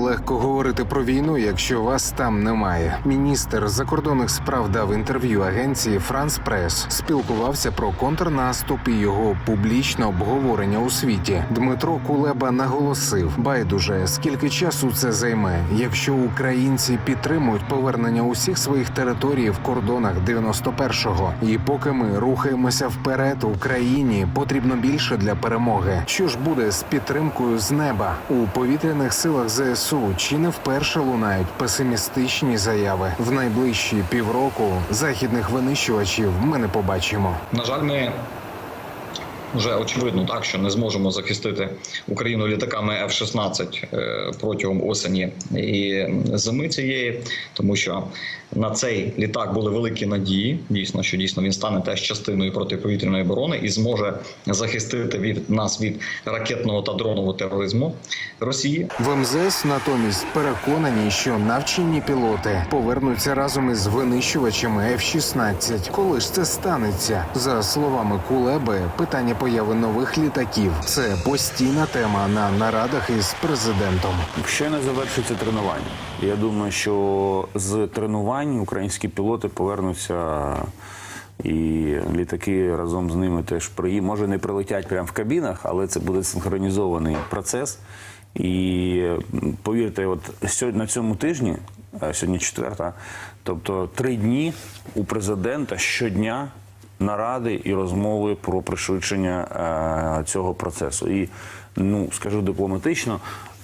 легко говорити про війну, якщо вас там немає. Міністр закордонних справ дав інтерв'ю агенції Франс Прес, спілкувався про контрнаступ і його публічне обговорення у світі. Дмитро Кулеба наголосив: байдуже, скільки часу це займе, якщо українці підтримують повернення усіх своїх територій в кордонах 91-го. І поки ми рухаємося вперед, Україні потрібно більше для перемоги. Що ж буде з підтримкою з неба у повітряних силах ЗСУ? Чи не вперше лунають песимістичні заяви? В найближчі півроку західних винищувачів ми не побачимо. На жаль, ми вже очевидно так, що не зможемо захистити Україну літаками F-16 е, протягом осені і зими цієї, тому що на цей літак були великі надії. Дійсно, що дійсно він стане теж частиною протиповітряної оборони і зможе захистити від нас від ракетного та дронового тероризму Росії. В МЗС натомість переконані, що навчені пілоти повернуться разом із винищувачами F-16. Коли ж це станеться? За словами Кулеби, питання появи нових літаків це постійна тема на нарадах із президентом. Ще не завершиться тренування. Я думаю, що з тренувань українські пілоти повернуться. І літаки разом з ними теж приїдуть. Може, не прилетять прямо в кабінах, але це буде синхронізований процес. І повірте, от на цьому тижні, сьогодні четверта, тобто три дні у президента щодня наради і розмови про пришвидшення е, цього процесу. І ну скажу дипломатично,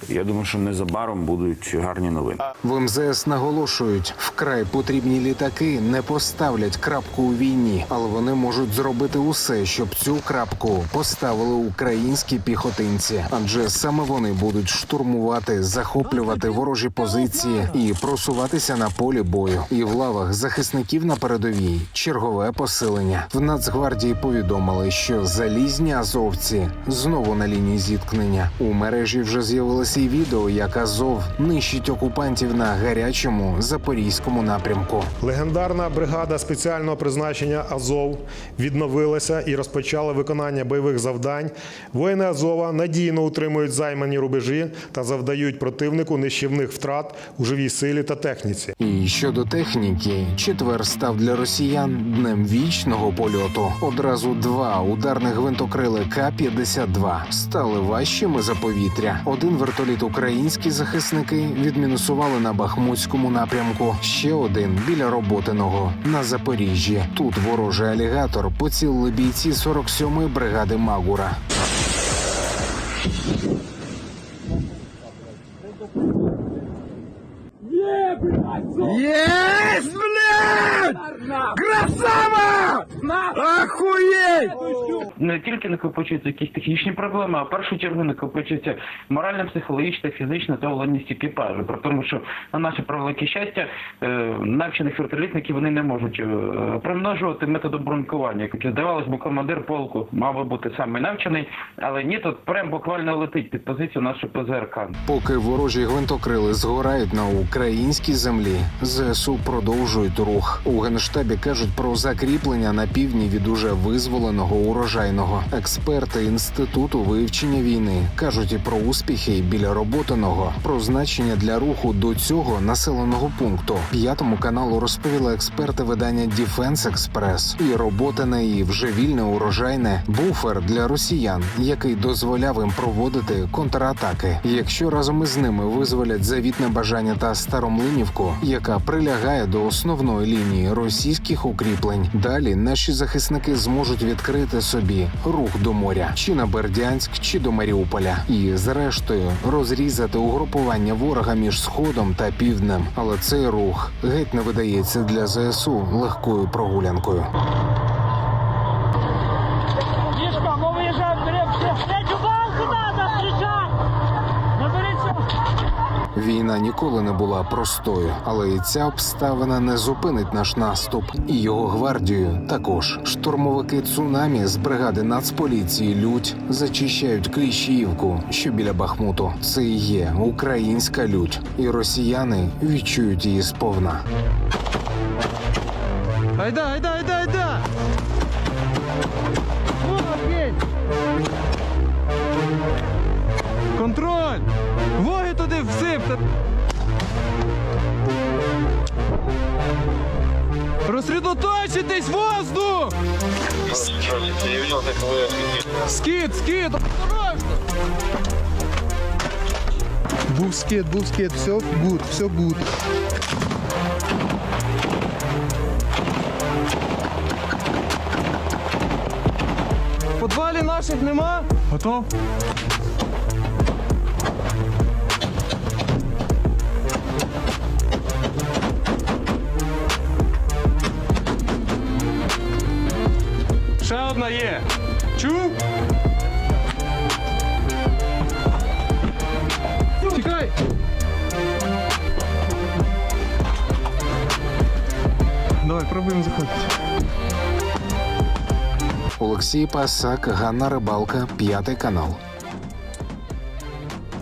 я думаю, що незабаром будуть гарні новини. В МЗС наголошують, вкрай потрібні літаки не поставлять крапку у війні, але вони можуть зробити усе, щоб цю крапку поставили українські піхотинці, адже саме вони будуть штурмувати, захоплювати ворожі позиції і просуватися на полі бою. І в лавах захисників на передовій чергове посилення. В Нацгвардії повідомили, що залізні азовці знову на лінії зіткнення. У мережі вже з'явилося і відео, як Азов нищить окупантів на гарячому запорізькому напрямку. Легендарна бригада спеціального призначення Азов відновилася і розпочала виконання бойових завдань. Воїни Азова надійно утримують займані рубежі та завдають противнику нищівних втрат у живій силі та техніці. І щодо техніки, четвер став для росіян днем вічного польоту. Одразу два ударних гвинтокрили К-52 стали важчими за повітря. Один вертоліт українські захисники відмінусували на Бахмутському напрямку. Ще один біля роботиного на Запоріжжі. Тут ворожий алігатор поцілили бійці 47-ї бригади Магура. Есть, блядь! Красава! Охуеть! не тільки накопичуються якісь технічні проблеми, а в першу чергу накопичується моральна, психологічна, фізична та волонність екіпажу. Про тому, що на наше превелике щастя, е, навчених вертолітників вони не можуть е, примножувати методом бронкування. Як здавалось, бо командир полку мав би бути саме навчений, але ні, тут прям буквально летить під позицію нашого ПЗРК. Поки ворожі гвинтокрили згорають на українській землі, ЗСУ продовжують рух. У генштабі кажуть про закріплення на півдні від уже визволеного урожайного. Експерти інституту вивчення війни кажуть і про успіхи біля роботиного, про значення для руху до цього населеного пункту. П'ятому каналу розповіли експерти видання Defense Express. І роботине і вже вільне урожайне буфер для росіян, який дозволяв їм проводити контратаки. Якщо разом із ними визволять завітне бажання та старомлинівку, яка прилягає до основної лінії російських укріплень, далі наші захисники зможуть відкрити собі рух до моря, чи на Бердянськ, чи до Маріуполя, і зрештою розрізати угрупування ворога між сходом та півднем. Але цей рух геть не видається для ЗСУ легкою прогулянкою. Війна ніколи не була простою, але і ця обставина не зупинить наш наступ. І його гвардію також. Штурмовики цунамі з бригади Нацполіції Лють зачищають Кліщіївку, що біля Бахмуту. Це і є українська лють, і росіяни відчують її сповна. Айда, айда, айда, айда! Контроль! Воги туди всипте, Розсредоточитесь, воздух! Скид, скид, осторожно! Був скид, був скид, все гуд, все гуд. В подвалі наших нема? Готов? Ще одна є. Чув? Тікай! Давай, пробуємо заходити. Олексій Пасак, Ганна Рибалка, п'ятий канал.